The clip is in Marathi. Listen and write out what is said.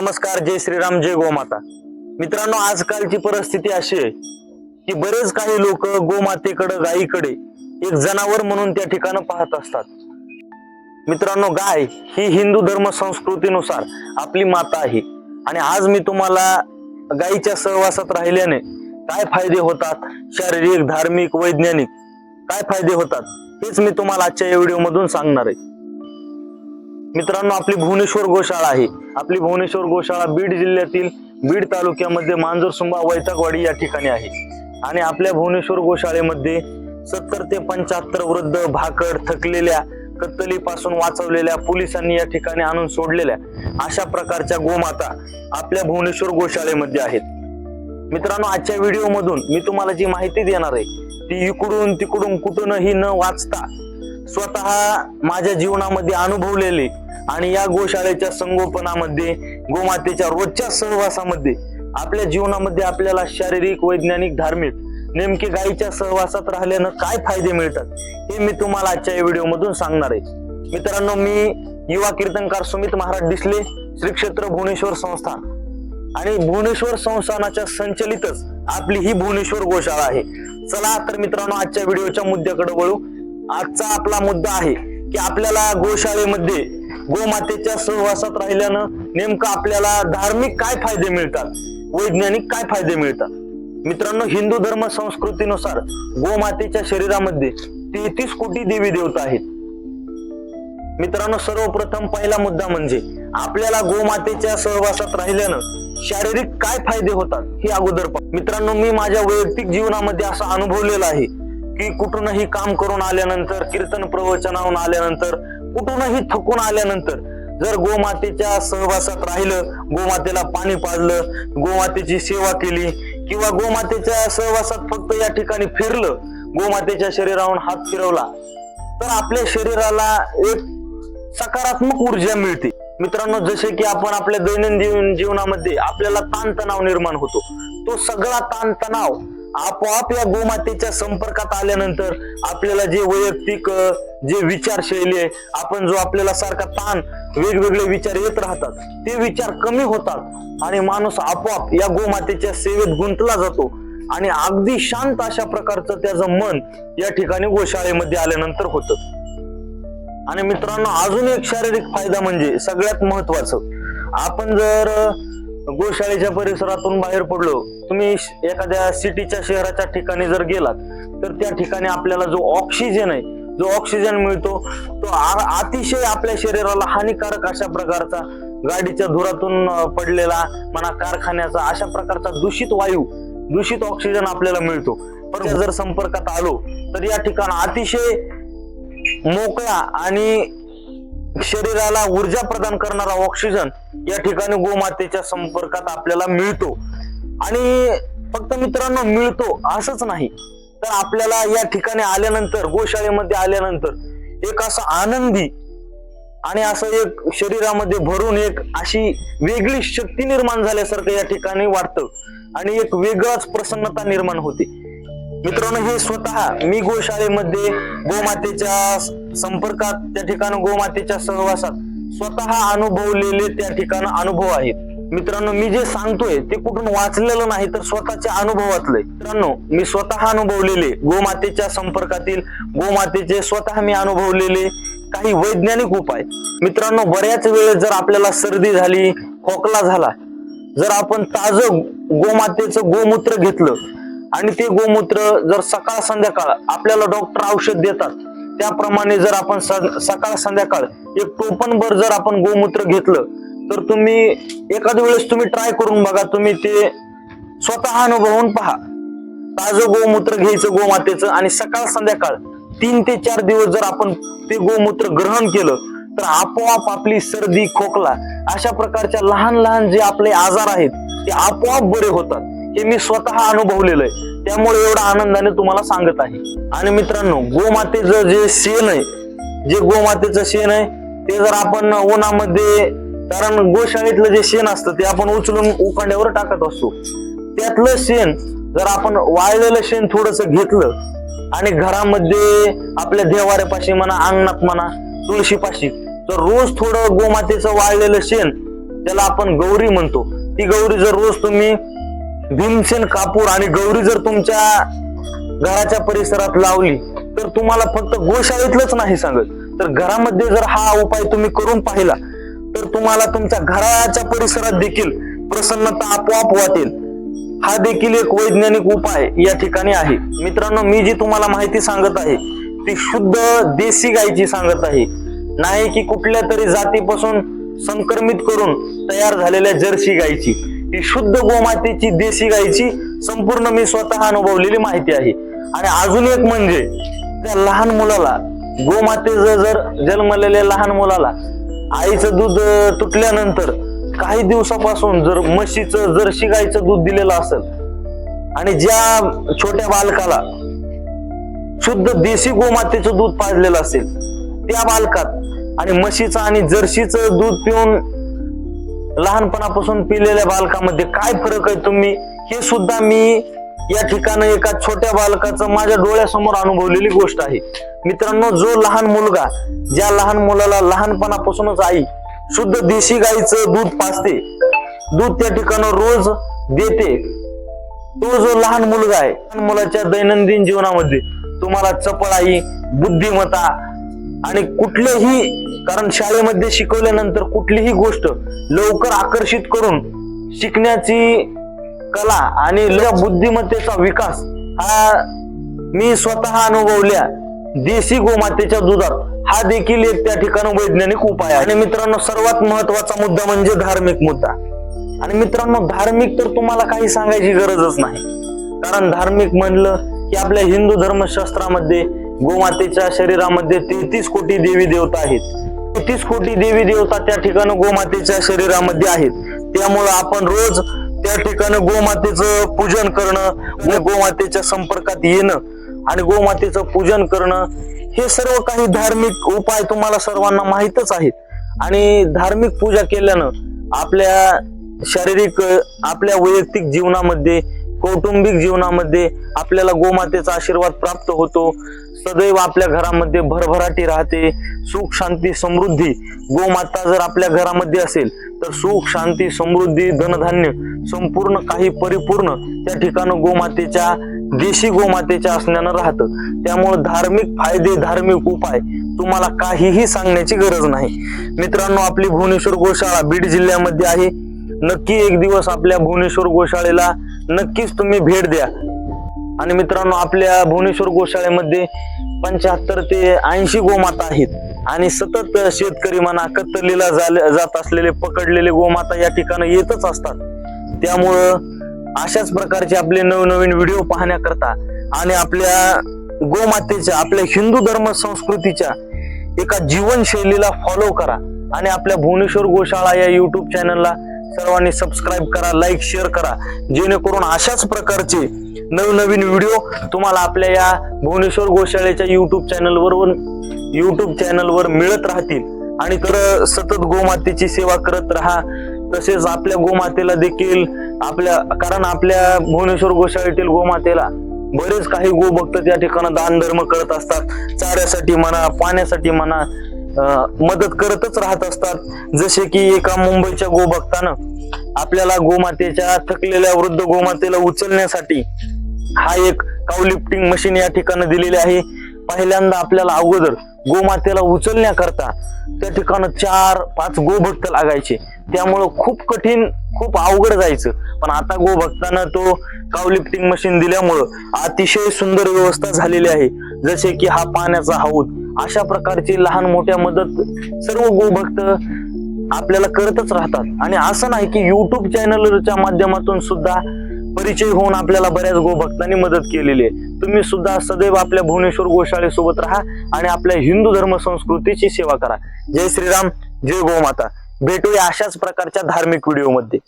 नमस्कार जय श्रीराम जय गोमाता. मित्रांनो आजकालची परिस्थिती अशी आहे की बरेच काही लोक गोमातेकडे गायीकडे एक जनावर म्हणून त्या ठिकाणी पाहत असतात. मित्रांनो गाय ही हिंदू धर्म संस्कृतीनुसार आपली माता आहे. आणि आज मी तुम्हाला गायीच्या सहवासात राहिल्याने काय फायदे होतात? शारीरिक धार्मिक वैज्ञानिक काय फायदे होतात? हेच मी तुम्हाला आजच्या या व्हिडिओ मधून सांगणार आहे. मित्रांनो आपली भुवनेश्वर गोशाळा आहे. आपली भुवनेश्वर गोशाळा बीड जिल्ह्यातील बीड तालुक्यामध्ये मांजरसुंबा वैतागवाडी या ठिकाणी आहे. आणि आपल्या भुवनेश्वर गोशाळेमध्ये सत्तर ते पंच्याहत्तर वृद्ध भाकड थकलेल्या कत्तलीपासून वाचवलेल्या पोलिसांनी या ठिकाणी आणून सोडलेल्या अशा प्रकारच्या गोमाता आपल्या भुवनेश्वर गोशाळेमध्ये आहेत. मित्रांनो आजच्या व्हिडिओ मधून मी तुम्हाला जी माहिती देणार आहे ती इकडून तिकडून कुठूनही न वाचता स्वतः माझ्या जीवनामध्ये अनुभवलेले आणि या गोशाळेच्या संगोपनामध्ये गोमातेच्या रोजच्या सहवासामध्ये आपल्या जीवनामध्ये आपल्याला शारीरिक वैज्ञानिक धार्मिक नेमके गायीच्या सहवासात राहिल्यानं काय फायदे मिळतात हे मी तुम्हाला आजच्या या व्हिडिओ मधून सांगणार आहे. मित्रांनो मी युवा कीर्तनकार सुमित महाराज दिसले श्री क्षेत्र भुवनेश्वर संस्थान. आणि भुवनेश्वर संस्थानाच्या संचलितच आपली ही भुवनेश्वर गोशाळा आहे. चला तर मित्रांनो आजच्या व्हिडिओच्या मुद्द्याकडे वळू. आजचा आपला मुद्दा आहे की आपल्याला गोशाळेमध्ये गोमातेच्या सहवासात राहिल्यानं नेमकं आपल्याला धार्मिक काय फायदे मिळतात? वैज्ञानिक काय फायदे मिळतात? मित्रांनो हिंदू धर्म संस्कृतीनुसार गोमातेच्या शरीरामध्ये तेहतीस कोटी देवी देवता आहेत. मित्रांनो सर्वप्रथम पहिला मुद्दा म्हणजे आपल्याला गोमातेच्या सहवासात राहिल्यानं शारीरिक काय फायदे होतात हे अगोदर मित्रांनो मी माझ्या वैयक्तिक जीवनामध्ये असं अनुभवलेलं आहे की कुठूनही काम करून आल्यानंतर कीर्तन प्रवचनाहून आल्यानंतर कुठूनही थकून आल्यानंतर जर गोमातेच्या सहवासात राहिलं गोमातेला पाणी पाजलं गोमातेची सेवा केली किंवा गोमातेच्या सहवासात फक्त या ठिकाणी फिरलं गोमातेच्या शरीराहून हात फिरवला तर आपल्या शरीराला एक सकारात्मक ऊर्जा मिळते. मित्रांनो जसे की आपण आपल्या दैनंदिन जीवनामध्ये आपल्याला ताणतणाव निर्माण होतो. तो सगळा ताणतणाव आपोआप या गोमातेच्या संपर्कात आल्यानंतर आपल्याला जे वैयक्तिक जे विचारशैली आहे आपण जो आपल्याला सारखा ताण वेगवेगळे विचार येत राहतात ते विचार कमी होतात आणि माणूस आपोआप या गोमातेच्या सेवेत गुंतला जातो. आणि अगदी शांत अशा प्रकारचं त्याचं मन या ठिकाणी गोशाळेमध्ये आल्यानंतर होतं. आणि मित्रांनो अजून एक शारीरिक फायदा म्हणजे सगळ्यात महत्वाचं आपण जर गोशाळेच्या परिसरातून बाहेर पडलो. तुम्ही एखाद्या सिटीच्या शहराच्या ठिकाणी जर गेलात तर त्या ठिकाणी आपल्याला जो ऑक्सिजन आहे जो ऑक्सिजन मिळतो तो अतिशय आपल्या शरीराला हानिकारक अशा प्रकारचा गाडीच्या धुरातून पडलेला म्हणा कारखान्याचा अशा प्रकारचा दूषित वायू दूषित ऑक्सिजन आपल्याला मिळतो. पण जर संपर्कात आलो तर या ठिकाणी अतिशय मोकळा आणि शरीराला ऊर्जा प्रदान करणारा ऑक्सिजन या ठिकाणी गोमातेच्या संपर्कात आपल्याला मिळतो. आणि फक्त मित्रांनो मिळतो असंच नाही. तर आपल्याला या ठिकाणी आल्यानंतर गोशाळेमध्ये आल्यानंतर एक असं आनंदी आणि असं एक शरीरामध्ये भरून एक अशी वेगळी शक्ती निर्माण झाल्यासारखं या ठिकाणी वाटतं. आणि एक वेगळाच प्रसन्नता निर्माण होते. मित्रांनो हे स्वतः मी गोशाळेमध्ये गोमातेच्या संपर्कात त्या ठिकाणी गोमातेच्या सहवासात स्वतः अनुभवलेले त्या ठिकाणी अनुभव आहेत. मित्रांनो मी जे सांगतोय ते कुठून वाचलेलं नाही तर स्वतःच्या अनुभवातलंय मित्रांनो मी स्वतः अनुभवलेले गोमातेच्या संपर्कातील गोमातेचे स्वतः मी अनुभवलेले काही वैज्ञानिक उपाय. मित्रांनो बऱ्याच वेळेस जर आपल्याला सर्दी झाली खोकला झाला जर आपण ताजं गोमातेचं गोमूत्र घेतलं आणि ते गोमूत्र जर सकाळ संध्याकाळ आपल्याला डॉक्टर औषध देतात त्याप्रमाणे जर आपण सकाळ संध्याकाळ एक टोपणभर जर आपण गोमूत्र घेतलं तर तुम्ही एखाद्या वेळेस तुम्ही ट्राय करून बघा तुम्ही ते स्वतः अनुभवून पहा. ताजं गोमूत्र घ्यायचं गोमातेचं आणि सकाळ संध्याकाळ तीन ते चार दिवस जर आपण ते गोमूत्र ग्रहण केलं तर आपोआप आपली सर्दी खोकला अशा प्रकारच्या लहान लहान जे आपले आजार आहेत ते आपोआप बरे होतात. हे मी स्वतः अनुभवलेलं आहे. त्यामुळे एवढा आनंदाने तुम्हाला सांगत आहे. आणि मित्रांनो गोमातेचं जे शेण आहे जे गोमातेचं शेण आहे ते जर आपण उन्हामध्ये कारण गोशाळेतलं जे शेण असतं ते आपण उचलून उखंड्यावर टाकत असतो त्यातलं शेण जर आपण वाळलेलं शेण थोडस घेतलं आणि घरामध्ये आपल्या देवाऱ्यापाशी म्हणा अंगणात म्हणा तुळशीपाशी तर रोज थोडं गोमातेचं वाळलेलं शेण त्याला आपण गौरी म्हणतो ती गौरी जर रोज तुम्ही भीमसेन कापूर आणि गौरी जर तुमच्या घराच्या परिसरात लावली तर तुम्हाला फक्त गोशाळेतलंच नाही सांगत. तर घरामध्ये जर हा उपाय तुम्ही करून पाहिला तर तुम्हाला तुमच्या घराच्या परिसरात देखील प्रसन्नता आपोआप वाटेल. हा देखील एक वैज्ञानिक उपाय या ठिकाणी आहे. मित्रांनो मी जी तुम्हाला माहिती सांगत आहे ती शुद्ध देशी गायची सांगत आहे. नाही की कुठल्या तरी जातीपासून संक्रमित करून तयार झालेल्या जर्सी गायची. ही शुद्ध गोमातेची देशी गायची संपूर्ण मी स्वतः अनुभवलेली माहिती आहे. आणि अजून एक म्हणजे त्या लहान मुलाला गोमातेचं जर जन्मलेल्या लहान मुलाला आईचं दूध तुटल्यानंतर काही दिवसापासून जर म्हशीचं जर्सी गाईचं दूध दिलेलं असेल आणि ज्या छोट्या बालकाला शुद्ध देशी गोमातेचं दूध पाजलेलं असेल त्या बालकात आणि म्हशीचं आणि जर्सीचं दूध पिऊन लहानपणापासून पिलेल्या बालकामध्ये काय फरक आहे तुम्ही? हे सुद्धा मी या ठिकाणी एका छोट्या बालकाचं माझ्या डोळ्यासमोर अनुभवलेली गोष्ट आहे. मित्रांनो जो लहान मुलगा ज्या लहान मुलाला लहानपणापासूनच आई शुद्ध देशी गाईचं दूध पाजते दूध त्या ठिकाणी रोज देते. तो जो लहान मुलगा आहे लहान मुलाच्या दैनंदिन जीवनामध्ये तुम्हाला चपळाई बुद्धिमत्ता आणि कुठलेही कारण शाळेमध्ये शिकवल्यानंतर कुठलीही गोष्ट लवकर आकर्षित करून शिकण्याची कला आणि बुद्धिमत्तेचा विकास हा मी स्वतः अनुभवल्या देशी गोमातेच्या दुधात. हा देखील एक त्या ठिकाणी वैज्ञानिक उपाय आहे. आणि मित्रांनो सर्वात महत्त्वाचा मुद्दा म्हणजे धार्मिक मुद्दा. आणि मित्रांनो धार्मिक तर तुम्हाला काही सांगायची गरजच नाही. कारण धार्मिक म्हणलं की आपल्या हिंदू धर्मशास्त्रामध्ये गोमातेच्या शरीरामध्ये तेहतीस कोटी देवी देवता आहेत. तेहतीस कोटी देवी देवता त्या ठिकाणी गोमातेच्या शरीरामध्ये आहेत. त्यामुळं आपण रोज त्या ठिकाणी गोमातेचं पूजन करणं गोमातेच्या संपर्कात येणं आणि गोमातेचं पूजन करणं हे सर्व काही धार्मिक उपाय तुम्हाला सर्वांना माहीतच आहेत. आणि धार्मिक पूजा केल्यानं आपल्या शारीरिक आपल्या वैयक्तिक जीवनामध्ये कौटुंबिक जीवनामध्ये आपल्याला गोमातेचा आशीर्वाद प्राप्त होतो. सदैव आपल्या घरामध्ये भरभराटी राहते. सुख शांती समृद्धी. गोमाता जर आपल्या घरामध्ये असेल तर सुख शांती समृद्धी धनधान्य संपूर्ण काही परिपूर्ण त्या ठिकाणी गोमातेच्या देशी गोमातेच्या असण्यानं राहतं. त्यामुळे धार्मिक फायदे धार्मिक उपाय तुम्हाला काहीही सांगण्याची गरज नाही. मित्रांनो आपली भुवनेश्वर गोशाळा बीड जिल्ह्यामध्ये आहे. नक्की एक दिवस आपल्या भुवनेश्वर गोशाळेला नक्कीच तुम्ही भेट द्या. आणि मित्रांनो आपल्या भुवनेश्वर गोशाळेमध्ये पंच्याहत्तर ते ऐंशी गोमाता आहेत. आणि सतत शेतकरी म्हणा कत्तलीला जात असलेले पकडलेले गोमाता या ठिकाणी येतच असतात. त्यामुळं अशाच प्रकारचे आपले नवनवीन व्हिडिओ पाहण्याकरता आणि आपल्या गोमातेच्या आपल्या हिंदू धर्म संस्कृतीच्या एका जीवनशैलीला फॉलो करा. आणि आपल्या भुवनेश्वर गोशाळा या युट्यूब चॅनलला सर्वांनी सबस्क्राईब करा लाईक शेअर करा. जेणेकरून अशाच प्रकारचे नवनवीन व्हिडिओ तुम्हाला आपल्या या भुवनेश्वर गोशाळेच्या युट्यूब चॅनलवर युट्यूब चॅनलवर मिळत राहतील. आणि तर सतत गोमातेची सेवा करत राहा. तसेच आपल्या गोमातेला देखील आपल्या कारण आपल्या भुवनेश्वर गोशाळेतील गोमातेला बरेच काही गोभक्त त्या ठिकाणी दान धर्म करत असतात. चाऱ्यासाठी म्हणा पाण्यासाठी म्हणा मदत करतच राहत असतात. जसे की एका मुंबईच्या गोभक्तानं आपल्याला गोमातेच्या थकलेल्या वृद्ध गोमातेला उचलण्यासाठी हा एक काउ लिफ्टिंग मशीन या ठिकाणी दिलेली आहे. पहिल्यांदा आपल्याला अगोदर गोमातेला उचलण्याकरता त्या ठिकाणी चार पाच गोभक्त लागायचे. त्यामुळं खूप कठीण खूप अवघड जायचं. पण आता गोभक्तानं तो काउ लिफ्टिंग मशीन दिल्यामुळं अतिशय सुंदर व्यवस्था झालेली आहे. जसे की हा पाण्याचा हौद अशा प्रकारची लहान मोठ्या मदत सर्व गोभक्त आपल्याला करतच राहतात. आणि असं नाही की युट्यूब चॅनलच्या माध्यमातून सुद्धा परिचय होऊन आपल्याला बऱ्याच गोभक्तांनी मदत केलेली आहे. तुम्ही सुद्धा सदैव आपल्या भुवनेश्वर गोशाळेसोबत राहा आणि आपल्या हिंदू धर्म संस्कृतीची सेवा करा. जय श्रीराम जय गोमाता. भेटूया अशाच प्रकारच्या धार्मिक व्हिडिओमध्ये